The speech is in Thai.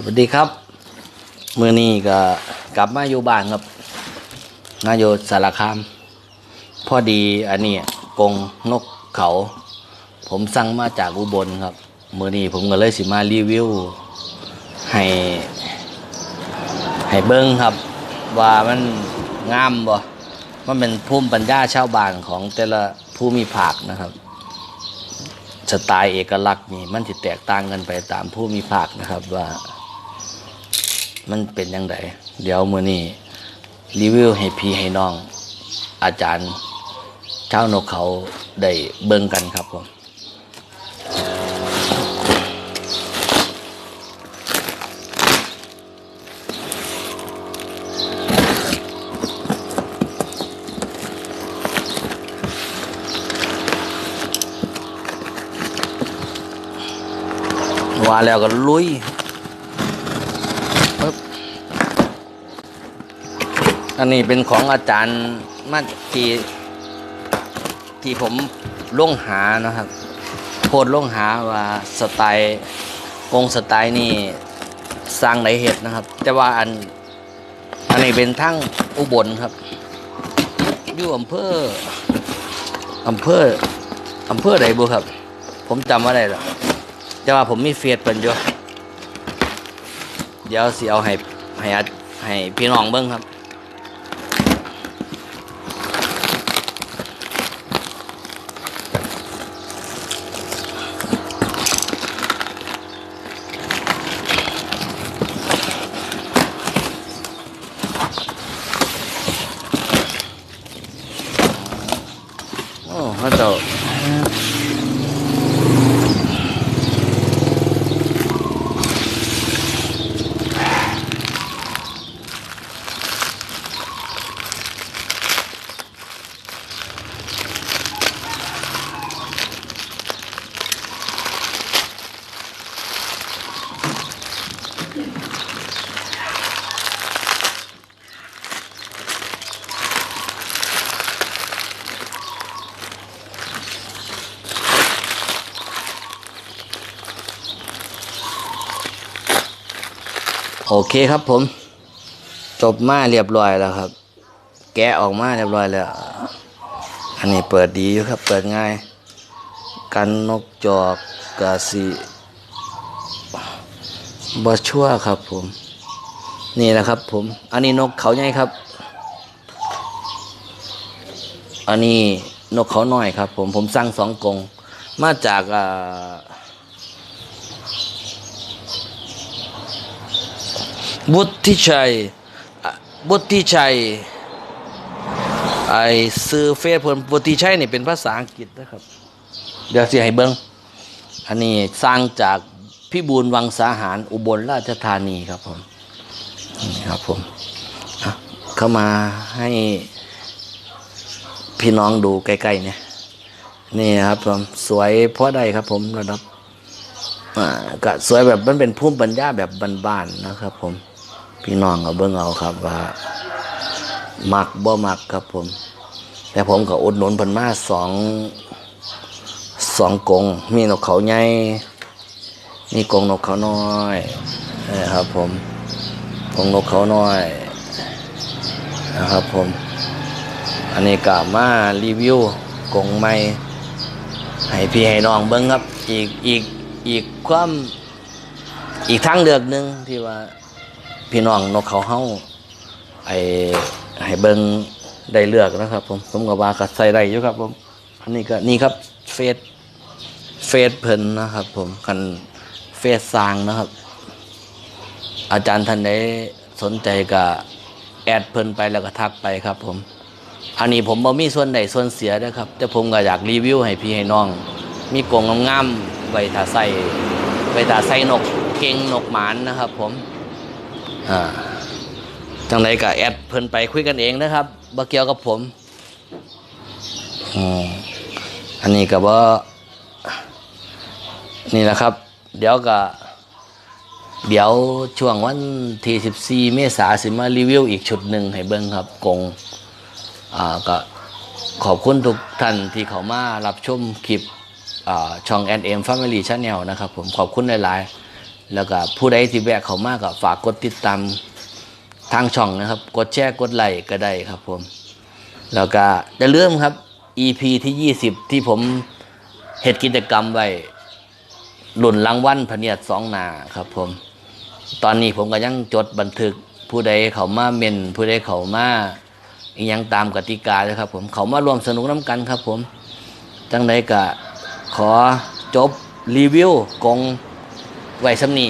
สวัสดีครับมือนี้ก็กลับมาอยู่บ้านครับมาอยู่สารคาม พอดีอันนี้กงนกเขา ผมสั่งมาจากอุบลครับมือนี้ผมก็เลยสิมารีวิว ให้ให้เบิ้งครับ ว่ามันงามบ่มันเป็นภูมิปัญญาชาวบ้านของแต่ละภูมิภาคนะครับสไตล์เอกลักษณ์นี่มันจะแตกต่างกันไปตามภูมิภาคนะครับว่า มันเป็นยังไงเดี๋ยวมือนี้รีวิวให้พี่ให้น้อง อาจารย์เจ้านกเขาได้เบิ่งกันครับผมว่าแล้วก็ลุย อันนี้เป็นของอาจารย์มาที่ที่ผมล่วงหานะครับ โพดล่วงหาว่าสไตล์กงสไตล์นี่สร้างไหนเห็ดนะครับ แต่ว่าอันอันนี้เป็นทั้งอุบลครับอยู่อำเภออำเภออำเภอใดบุครับ ผมจำว่าได้หรอกแต่ว่าผมมีเฟซเป็นอยู่เดี๋ยวสิเอาให้ให้อาให้พี่น้องเบิ้งครับ โอ้พ โอเคครับผม จบมาเรียบร้อยแล้วครับ แกะออกมาเรียบร้อยแล้ว อันนี้เปิดดีอยู่ครับ เปิดง่าย กันนกจอกกาสีบอชั่วครับผม นี่แหละครับผม อันนี้นกเขาใหญ่ครับ อันนี้นกเขาน้อยครับ ผมผมสั่งสองกงมาจากอ่า บุตรที่ชัยบุตรที่ชัยไอซื้อเฟซเพิ่นบุตรที่ชัยนี่เป็นภาษาอังกฤษนะครับ เดี๋ยวเสิให้เบิ่งอันนี้สร้างจากพี่บูลวังสาหารอุบลราชธานีครับผมนี่ครับผมเข้ามาให้พี่น้องดูใกล้ๆเนี่ยนี่ครับผมสวยเพราะใดครับผมระดับก็สวยแบบมันเป็นภูมิปัญญาแบบบ้านๆนะครับผม พี่น้องเอาเบิ่งเอาครับว่ามักบ่มักครับผม แต่ผมก็อุดหนุนเพิ่นมาสองสองกง มีนกเขาใหญ่มีกงนกเขาน้อยนะครับผมกงนกเขาน้อยนะครับผม อันนี้ก็มารีวิวกงใหม่ให้พี่ให้น้องเบิ้งครับ อีกอีกอีกความอีกทางเลือกหนึ่งที่ว่า พี่น้องนกเขาเฮ้าไอให้เบิงได้เลือกนะครับ ผมผมก็ว่าก็ใส่ได้อยู่ครับ ผมอันนี้ก็นี่ครับเฟซเฟซเพิ่นนะครับ ผมกันเฟซสร้างนะครับ อาจารย์ท่านใดสนใจก็แอดเพิ่นไปแล้วก็ทักไปครับ ผม อันนี้ผมบ่มีส่วนใดส่วนเสียนะครับ แต่ผมก็อยากรีวิวให้พี่ให้น้อง มีกรงงามๆไว้ถ้าใส่ไว้ถ้าใส่นกเก่งนกหมานนะครับ ผม อ่าจังไดก็แอดเพิ่นไปคุยกันเองนะครับบ่เกี่ยวกับผมอืมอันนี้ก็บ่นี่แหละครับ เดี๋ยวก็เดี๋ยวช่วงวันที่14เมษายนสิมารีวิวอีกชุดหนึ่งให้เบิ่งครับกงอ่าก็ขอบคุณทุกท่านที่เขามารับชมคลิปอ่าช่อง NM Family Channel นะครับผมขอบคุณหลาย ๆ แล้วก็ผู้ใดที่แวะเข้ามาก็ฝากกดติดตามทางช่องนะครับ กดแชร์กดไลค์ก็ได้ครับผม แล้วก็จะเริ่าลืมครับ EP ที่ 20 ที่ผมเหตุกิจกรรมไว้หล่นรางวัลพเนียดสองนาครับผม ตอนนี้ผมก็ยังจดบันทึกผู้ใดเขามาเมนผู้ใดเขามาอยังตามกติกาเลยครับผมเขามารวมสนุกน้ำกันครับผมจังใดก็ขอจบรีวิวกง ไว้ซ้ำนี